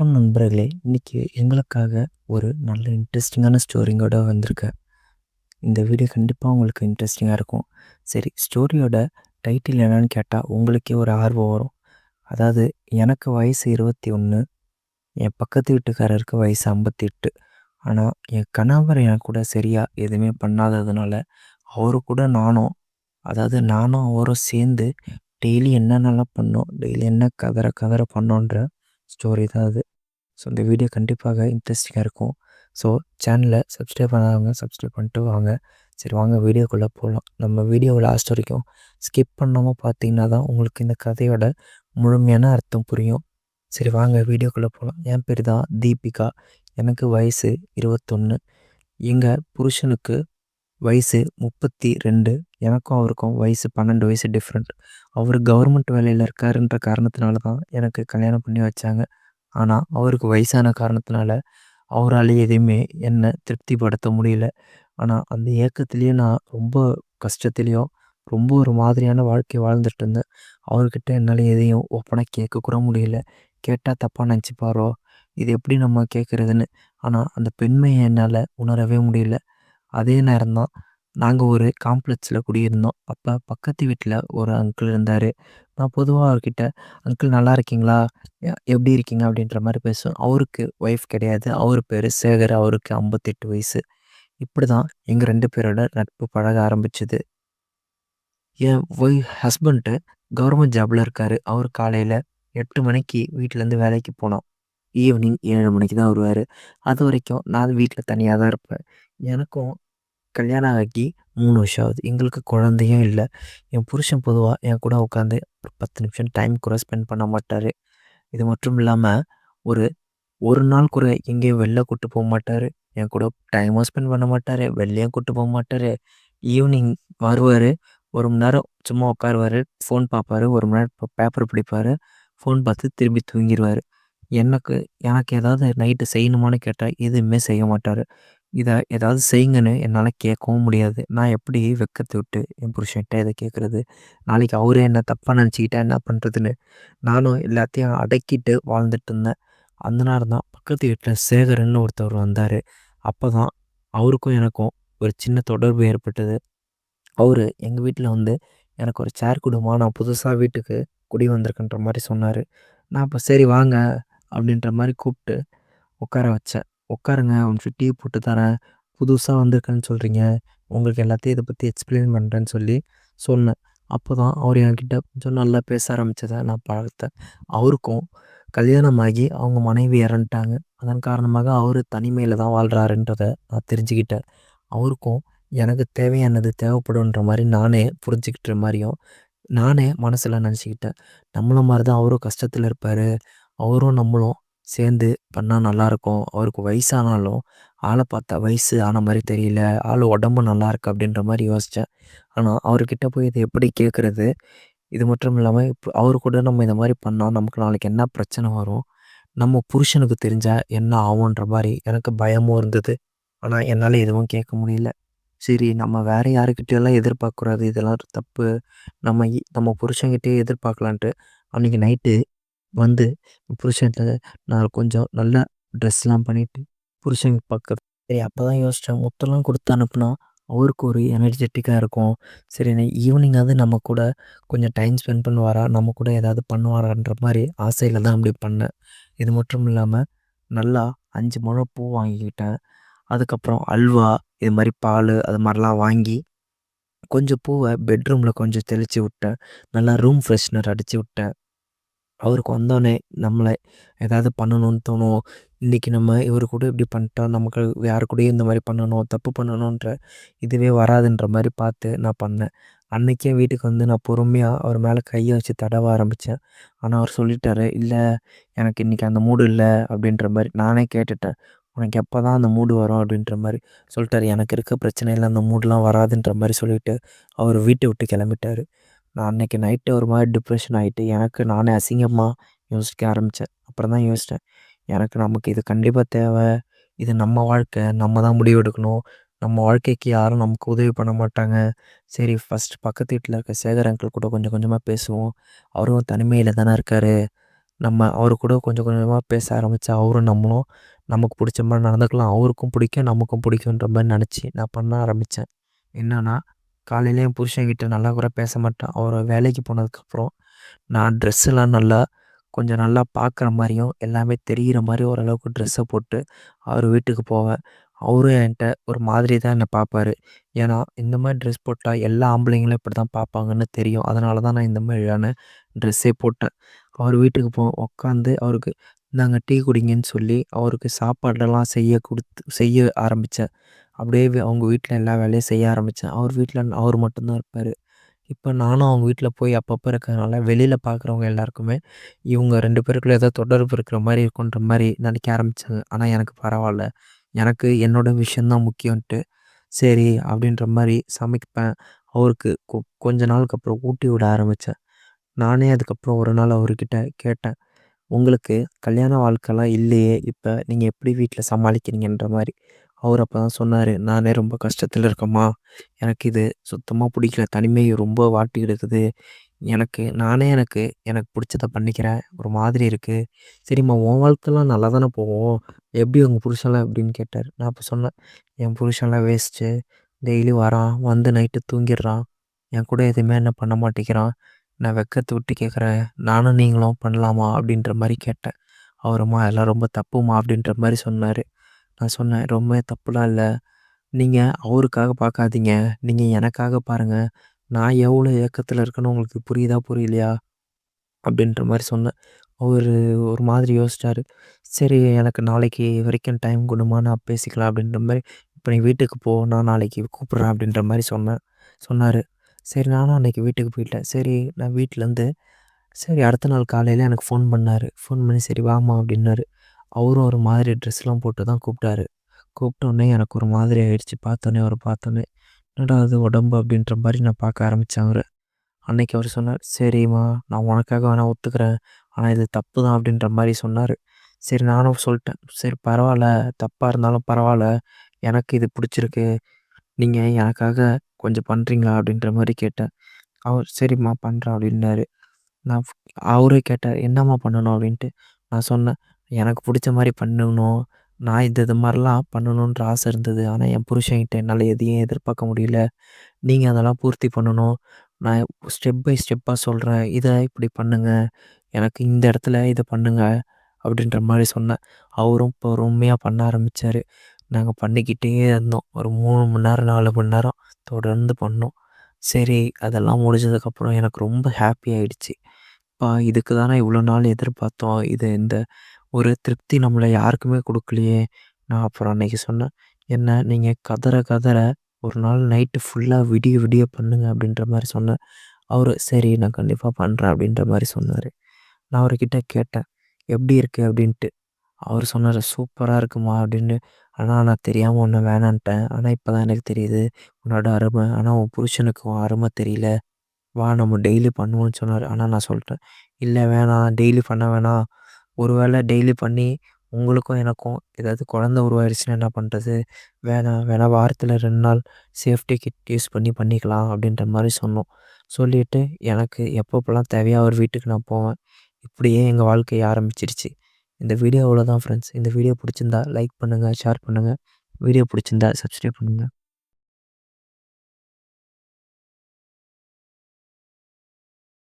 வணக்கம் நண்பர்களே! இன்னைக்கு எங்களுக்காக ஒரு நல்ல இன்ட்ரெஸ்டிங்கான ஸ்டோரிங்கோட வந்திருக்கேன். இந்த வீடியோ கண்டிப்பாக உங்களுக்கு இன்ட்ரெஸ்டிங்காக இருக்கும். சரி ஸ்டோரியோட டைட்டில் என்னன்னு கேட்டால் உங்களுக்கே ஒரு ஆர்வம் வரும். அதாவது எனக்கு வயசு 21 என் பக்கத்து வீட்டுக்காரருக்கு வயசு 58. ஆனா என் கணவர் என் கூட சரியாக எதுவுமே பண்ணாததுனால, அவரு கூட நானும் அதாவது நானும் அவரும் சேர்ந்து டெய்லி என்னென்னலாம் பண்ணோம், டெய்லி என்ன கதற கதற பண்ணோன்ற ஸ்டோரி தான் அது. ஸோ இந்த வீடியோ கண்டிப்பாக இன்ட்ரெஸ்டிங்காக இருக்கும். ஸோ சேனலை சப்ஸ்கிரைப் பண்ணாதவங்க சப்ஸ்கிரைப் பண்ணிட்டு வாங்க. சரி வாங்க வீடியோக்குள்ளே போகலாம். நம்ம வீடியோ லாஸ்ட் வரைக்கும் ஸ்கிப் பண்ணாமல் பார்த்தீங்கன்னா தான் உங்களுக்கு இந்த கதையோட முழுமையான அர்த்தம் புரியும். சரி வாங்க வீடியோக்குள்ளே போகலாம். என் பேர் தான் தீபிகா. எனக்கு வயசு இருபத்தொன்று எங்கள் புருஷனுக்கு வயசு 32. எனக்கும் அவருக்கும் வயசு 12 வயசு டிஃப்ரெண்ட். அவர் கவர்மெண்ட் வேலையில் இருக்காருன்ற காரணத்தினால தான் எனக்கு கல்யாணம் பண்ணி வச்சாங்க. ஆனால் அவருக்கு வயசான காரணத்தினால, அவரால் எதையுமே என்னை திருப்திப்படுத்த முடியல. ஆனால் அந்த ஏக்கத்திலேயே நான் ரொம்ப கஷ்டத்துலேயும் ரொம்ப ஒரு மாதிரியான வாழ்க்கை வாழ்ந்துட்டு இருந்தேன். அவர்கிட்ட என்னால் எதையும் ஒப்பனை கேட்க கூட முடியல. கேட்டால் தப்பாக நினச்சிப்பாரோ இது எப்படி நம்ம கேட்குறதுன்னு ஆனால் அந்த பெண்மையை என்னால் உணரவே முடியல. அதே நேரம் தான் ஒரு காம்ப்ளெக்ஸில் குடியிருந்தோம். அப்போ பக்கத்து வீட்டில் ஒரு அங்கிள் இருந்தார் நான் பொதுவாக அவர்கிட்ட "அங்கிள் நல்லா இருக்கீங்களா? எ எப்படி இருக்கீங்க?" அப்படின்ற மாரி பேசுவேன். அவருக்கு ஒய்ஃப் கிடையாது. அவர் பேரு சேகர். அவருக்கு 58 வயசு. இப்படிதான் எங்க 2 பேரோட நட்பு பழக ஆரம்பிச்சது. என் ஒய் ஹஸ்பண்ட்டு கவர்மெண்ட் ஜாப்ல இருக்காரு. அவர் காலையில 8 மணிக்கு வீட்லேருந்து வேலைக்கு போனோம் ஈவினிங் 7 மணிக்கு தான் வருவாரு. அதுவரைக்கும் நான் வீட்ல தனியா தான் இருப்பேன். எனக்கும் கல்யாணம் ஆகி 3 வருஷம் ஆகுது. எங்களுக்கு குழந்தையும் இல்ல. என் புருஷன் பொதுவா என் கூட உட்காந்து ஒரு 10 நிமிஷம் டைம் கூட ஸ்பெண்ட் பண்ண மாட்டார். இது மட்டும் இல்லாமல் ஒரு ஒரு நாள் கூட எங்கேயும் வெளில கூட்டு போக மாட்டார். என் கூட டைமும் ஸ்பெண்ட் பண்ண மாட்டார். வெளிலையும் கூட்டு போக மாட்டார். ஈவினிங் வருவார். ஒரு மணி நேரம் சும்மா உட்காருவாரு. ஃபோன் பார்ப்பாரு. ஒரு மணி நேரம் பேப்பர் பிடிப்பார். ஃபோன் பார்த்து திரும்பி தூங்கிடுவார் எனக்கு எனக்கு ஏதாவது நைட்டு செய்யணுமான்னு கேட்டால் எதுவுமே செய்ய மாட்டார். இத ஏதாவது செய்யுங்கன்னு என்னால கேட்கவும் முடியாது. நான் எப்படி வெட்கத்த விட்டு என் புருஷன்ட்ட இத கேட்கறது? நாளைக்கு அவரே என்ன தப்பா நினச்சுக்கிட்டா என்ன பண்றதுன்னு, நானும் எல்லாத்தையும் அடக்கிட்டு வாழ்ந்துட்டு இருந்தேன். அந்த நேரம் தான் பக்கத்து வீட்ல சேகர்ன்னு ஒருத்தவர் வந்தாரு. அப்பதான் அவருக்கும் எனக்கும் ஒரு சின்ன தொடர்பு ஏற்பட்டது. அவரு எங்க வீட்ல வந்து எனக்கு ஒரு சேர் குடும்மா, நான் புதுசா வீட்டுக்கு குடி வந்திருக்கேன்ற மாரி சொன்னாரு. நான் அப்ப சரி வாங்க அப்படின்ற மாரி கூப்பிட்டு உட்கார வச்சேன். உட்காருங்க உங்களுக்கு டீ போட்டு தரேன். புதுசாக வந்திருக்கேன்னு சொல்கிறீங்க உங்களுக்கு எல்லாத்தையும் இதை பற்றி எக்ஸ்பிளைன் பண்ணுறேன்னு சொல்லி சொன்னேன். அப்போ தான் அவர் என்கிட்ட கொஞ்சம் நல்லா பேச ஆரம்பித்ததை நான் பார்த்தேன். அவருக்கும் கல்யாணம் ஆகி அவங்க மனைவி இறந்துட்டாங்க. அதன் காரணமாக அவர் தனிமையில் தான் வாழ்கிறாருன்றதை நான் தெரிஞ்சுக்கிட்டேன். அவருக்கும் எனக்கு தேவையானது தேவைப்படுன்ற மாதிரி நானே புரிஞ்சுக்கிட்ட மாதிரியும் நானே மனசில் நினச்சிக்கிட்டேன் நம்மளை மாதிரி தான் அவரும் கஷ்டத்தில் இருப்பார் அவரும் நம்மளும் சேர்ந்து பண்ணால் நல்லாயிருக்கும். அவருக்கு வயசானாலும் ஆளை பார்த்தா வயசு ஆன மாதிரி தெரியல. ஆள் உடம்பு நல்லாயிருக்கு அப்படின்ற மாதிரி யோசித்தேன் ஆனால் அவர்கிட்ட போய் இதை எப்படி கேட்கறது? இது மட்டும் இல்லாமல் இப்போ அவர் கூட நம்ம இந்த மாதிரி பண்ணால் நமக்கு நாளைக்கு என்ன பிரச்சனை வரும்? நம்ம புருஷனுக்கு தெரிஞ்சால் என்ன ஆகுன்ற மாதிரி எனக்கு பயமும் இருந்தது. ஆனால் என்னால் எதுவும் கேட்க முடியல. சரி நம்ம வேறு யாருக்கிட்டயும் எதிர்பார்க்கக்கூடாது. இதெல்லாம் தப்பு. நம்ம நம்ம புருஷன்கிட்டயே எதிர்பார்க்கலான்ட்டு அன்னைக்கு நைட்டு வந்து புருஷன்கிட்ட நான் கொஞ்சம் நல்லா ட்ரெஸ்லாம் பண்ணிட்டு புருஷன் பக்கத் சரி அப்பதான் யோசிச்சேன். முத்தம்லாம் கொடுத்து அனுப்புனா அவருக்கு ஒரு எனர்ஜெட்டிக்காக இருக்கும். சரி ஈவினிங்காவது நம்ம கூட கொஞ்சம் டைம் ஸ்பெண்ட் பண்ணுவாரா? நம்ம கூட ஏதாவது பண்ணுவாரான்ற மாதிரி ஆசையில் தான் அப்படி பண்ணேன். இது மட்டும் இல்லாமல் நல்லா அஞ்சு முழம் பூ வாங்கிக்கிட்டேன். அதுக்கப்புறம் அல்வா, இது மாதிரி பால் அது மாதிரிலாம் வாங்கி, கொஞ்சம் பூவை பெட்ரூமில் கொஞ்சம் தெளித்து விட்டேன். நல்லா ரூம் ஃப்ரெஷ்னர் அடிச்சு விட்டேன். அவருக்கு வந்தோடனே நம்மளை ஏதாவது பண்ணணும்னு தோணும். இன்றைக்கி நம்ம இவர் கூட இப்படி பண்ணிட்டா நமக்கு யார் கூடயும் இந்த மாதிரி பண்ணணும், தப்பு பண்ணணுன்ற இதுவே வராதுன்ற மாதிரி பார்த்து நான் பண்ணேன். அன்றைக்கே வீட்டுக்கு வந்து நான் பொறுமையாக அவர் மேலே கையை வச்சு தடவ ஆரம்பித்தேன் ஆனால் அவர் சொல்லிட்டாரு, இல்லை எனக்கு இன்றைக்கி அந்த மூடு இல்லை அப்படின்ற மாதிரி நானே கேட்டுட்டேன். "உனக்கு எப்போ தான் அந்த மூடு வரும்?" அப்படின்ற மாதிரி சொல்லிட்டாரு. எனக்கு இருக்க பிரச்சனையில் அந்த மூடெலாம் வராதுன்ற மாதிரி சொல்லிவிட்டு அவர் வீட்டை விட்டு கிளம்பிட்டார் நான் அன்னைக்கு நைட்டு ஒரு மாதிரி டிப்ரெஷன் ஆகிட்டு எனக்கு நானே அசிங்கமாக யோசிக்க ஆரம்பித்தேன் அப்புறம் தான் யோசிச்சேன். எனக்கு நமக்கு இது கண்டிப்பாக தேவை இது நம்ம வாழ்க்கை. நம்ம தான் முடிவு எடுக்கணும். நம்ம வாழ்க்கைக்கு யாரும் நமக்கு உதவி பண்ண மாட்டாங்க. சரி ஃபஸ்ட் பக்கத்து வீட்டில் இருக்க சேகர் அங்கிள் கூட கொஞ்சம் கொஞ்சமாக பேசுவோம். அவரும் தனிமையில் தானே இருக்கார் நம்ம அவரு கூட கொஞ்சம் கொஞ்சமாக பேச ஆரம்பித்தா அவரும் நம்மளும் நமக்கு பிடிச்ச மாதிரி நடந்துக்கலாம் அவருக்கும் பிடிக்கும் நமக்கும் பிடிக்குன்ற மாதிரி நினச்சி நான் பண்ண ஆரம்பித்தேன் என்னன்னா காலையிலே என் புருஷன்கிட்ட நல்லா கூட பேச மாட்டேன். அவர் வேலைக்கு போனதுக்கப்புறம் நான் ட்ரெஸ்ஸெல்லாம் நல்லா கொஞ்சம் நல்லா பார்க்குற மாதிரியும் எல்லாமே தெரிகிற மாதிரி ஓரளவுக்கு ட்ரெஸ்ஸை போட்டு அவர் வீட்டுக்கு போவேன். அவரும் என்கிட்ட ஒரு மாதிரி தான் என்னை பார்ப்பாரு ஏன்னா இந்த மாதிரி ட்ரெஸ் போட்டால் எல்லா ஆம்பளைங்களும் இப்படி தான் பார்ப்பாங்கன்னு தெரியும். அதனால தான் நான் இந்த மாதிரியான ட்ரெஸ்ஸே போட்டேன். அவர் வீட்டுக்கு போ உட்காந்து அவருக்கு நாங்கள் டீ குடிங்கன்னு சொல்லி அவருக்கு சாப்பாடெல்லாம் செய்ய கொடுத்து செய்ய ஆரம்பித்தேன் அப்படியே அவங்க வீட்டில் எல்லா வேலையும் செய்ய ஆரம்பித்தேன் அவர் வீட்டில் அவர் மட்டும்தான் இருப்பார். இப்போ நானும் அவங்க வீட்டில் போய் அப்பப்போ இருக்கிறதுனால வெளியில் பார்க்குறவங்க எல்லாருக்குமே இவங்க ரெண்டு பேருக்குள்ள ஏதோ தொடர்பு இருக்கிற மாதிரி இருக்குன்ற மாதிரி நினைக்க ஆரம்பித்தாங்க ஆனால் எனக்கு பரவாயில்ல. எனக்கு என்னோடய விஷயம் தான் முக்கியன்ட்டு சரி அப்படின்ற மாதிரி சமைப்பேன். அவருக்கு கொ கொஞ்ச நாளுக்கு அப்புறம் ஊட்டி விட ஆரம்பித்தேன் நானே அதுக்கப்புறம் ஒரு நாள் அவர்கிட்ட கேட்டேன் உங்களுக்கு கல்யாண வாழ்க்கைலாம் இல்லையே இப்போ நீங்கள் எப்படி வீட்டில் சமாளிக்கிறீங்கன்ற மாதிரி? அவர் அப்போ தான் சொன்னார் நானே ரொம்ப கஷ்டத்தில் இருக்கம்மா. எனக்கு இது சுத்தமாக பிடிக்கல. தனிமை ரொம்ப வாட்டி எடுக்குது எனக்கு நானே எனக்கு எனக்கு பிடிச்சத பண்ணிக்கிறேன். ஒரு மாதிரி இருக்குது சரிம்மா உன் வாழ்க்கைலாம் நல்லா தானே போவோம் எப்படி உங்கள் புருஷன்லாம் அப்படின்னு கேட்டார். நான் அப்போ சொன்னேன் என் புருஷன்லாம் வேஸ்ட்டு. டெய்லி வரான். வந்து நைட்டு தூங்கிடுறான். என் கூட எதுவுமே என்ன பண்ண மாட்டேங்கிறான். நான் வெக்கத்தை விட்டு கேட்குறேன் நானும் நீங்களும் பண்ணலாமா? அப்படின்ற மாதிரி கேட்டேன். அவருமா அதெல்லாம் ரொம்ப தப்புமா அப்படின்ற மாதிரி சொன்னார். நான் சொன்னேன் ரொம்ப தப்புலாம் இல்லை. நீங்கள் அவருக்காக பார்க்காதீங்க. நீங்கள் எனக்காக பாருங்கள் நான் எவ்வளோ ஏக்கத்தில் இருக்கேன்னு உங்களுக்கு புரியுதா புரியலையா? அப்படின்ற மாதிரி சொன்னேன். அவர் ஒரு மாதிரி யோசிச்சார். சரி எனக்கு நாளைக்கு வரைக்கும் டைம் கொடுமா நான் பேசிக்கலாம் அப்படின்ற மாதிரி இப்போ நீ வீட்டுக்கு போ நான் நாளைக்கு கூப்பிட்றேன் அப்படின்ற மாதிரி சொன்னேன் சொன்னார். சரி நானும் அன்னைக்கு வீட்டுக்கு போயிட்டேன். சரி நான் வீட்டிலேருந்து சரி அடுத்த நாள் காலையில் எனக்கு ஃபோன் பண்ணார். ஃபோன் பண்ணி சரி வாமா அப்படின்னாரு. அவரும் ஒரு மாதிரி ட்ரெஸ்லாம் போட்டு தான் கூப்பிட்டாரு. கூப்பிட்டோன்னே எனக்கு ஒரு மாதிரி ஆயிடுச்சு. பார்த்தோன்னே அவரை பார்த்தோன்னே என்னடா அது உடம்பு அப்படின்ற மாதிரி நான் பார்க்க ஆரம்பித்தேன் அவர். அன்னைக்கு அவர் சொன்னார் சரிம்மா நான் உனக்காக வேணால் ஒத்துக்கிறேன். ஆனால் இது தப்பு தான் அப்படின்ற மாதிரி சொன்னார். சரி நானும் சொல்லிட்டேன் சரி பரவாயில்ல. தப்பாக இருந்தாலும் பரவாயில்ல. எனக்கு இது பிடிச்சிருக்கு. நீங்கள் எனக்காக கொஞ்சம் பண்ணுறீங்களா அப்படின்ற மாதிரி கேட்டேன். அவர் சரிம்மா பண்ணுறேன் அப்படின்னாரு. நான் அவரே கேட்டார் என்னம்மா பண்ணணும்? அப்படின்ட்டு நான் சொன்னேன் எனக்கு பிடிச்ச மாதிரி பண்ணணும். நான் இது இது மாதிரிலாம் பண்ணணுன்ற ஆசை இருந்தது. ஆனால் என் புருஷன்கிட்ட என்னால் எதையும் எதிர்பார்க்க முடியல. நீங்கள் அதெல்லாம் பூர்த்தி பண்ணணும். நான் ஸ்டெப் பை ஸ்டெப்பாக சொல்கிறேன் இதை இப்படி பண்ணுங்கள் எனக்கு இந்த இடத்துல இதை பண்ணுங்கள் அப்படின்ற மாதிரி சொன்னேன். அவரும் இப்போ பொறுமையாக பண்ண ஆரம்பித்தார் நாங்கள் பண்ணிக்கிட்டே இருந்தோம். ஒரு மூணு மணி நேரம் நாலு மணி நேரம் தொடர்ந்து பண்ணோம். சரி அதெல்லாம் முடிஞ்சதுக்கப்புறம் எனக்கு ரொம்ப ஹாப்பி ஆகிடுச்சி இப்போ இதுக்கு தானே இவ்வளோ நாள் எதிர்பார்த்தோம் இது இந்த ஒரு திருப்தி நம்மளை யாருக்குமே கொடுக்கலையே. நான் அப்புறம் அன்னைக்கு சொன்னேன் என்ன நீங்கள் கதற கதற ஒரு நாள் நைட்டு ஃபுல்லாக விடிய விடிய பண்ணுங்க அப்படின்ற மாதிரி சொன்னேன். அவர் சரி நான் கண்டிப்பாக பண்ணுறேன் அப்படின்ற மாதிரி சொன்னார். நான் அவர்கிட்ட கேட்டேன் எப்படி இருக்குது அப்படின்ட்டு. அவர் சொன்னார் சூப்பராக இருக்குமா? அப்படின்னு. ஆனால் நான் தெரியாமல் ஒன்று வேணான்ட்டேன். ஆனால் இப்போ தான் எனக்கு தெரியுது உன்னோட அருமை. ஆனால் உன் புருஷனுக்கு உன் அருமை தெரியல. வா நம்ம டெய்லி பண்ணுவோம்னு சொன்னார். ஆனால் நான் சொல்லிட்டேன் இல்லை வேணாம். டெய்லி பண்ண வேணாம். ஒரு வேளை டெய்லி பண்ணி உங்களுக்கும் எனக்கும் ஏதாவது குழந்த உருவாயிருச்சுன்னா என்ன பண்ணுறது வேணாம் வேணால் வாரத்தில் ரெண்டு நாள் சேஃப்டி கிட் யூஸ் பண்ணி பண்ணிக்கலாம் அப்படின்ற மாதிரி சொன்னோம். சொல்லிவிட்டு எனக்கு எப்பப்போலாம் தேவையாக அவர் வீட்டுக்கு நான் போவேன். இப்படியே எங்கள் வாழ்க்கையை ஆரம்பிச்சிருச்சு. இந்த வீடியோ அவ்வளோதான் ஃப்ரெண்ட்ஸ் இந்த வீடியோ பிடிச்சிருந்தா லைக் பண்ணுங்கள் ஷேர் பண்ணுங்கள் வீடியோ பிடிச்சிருந்தா சப்ஸ்கிரைப் பண்ணுங்கள்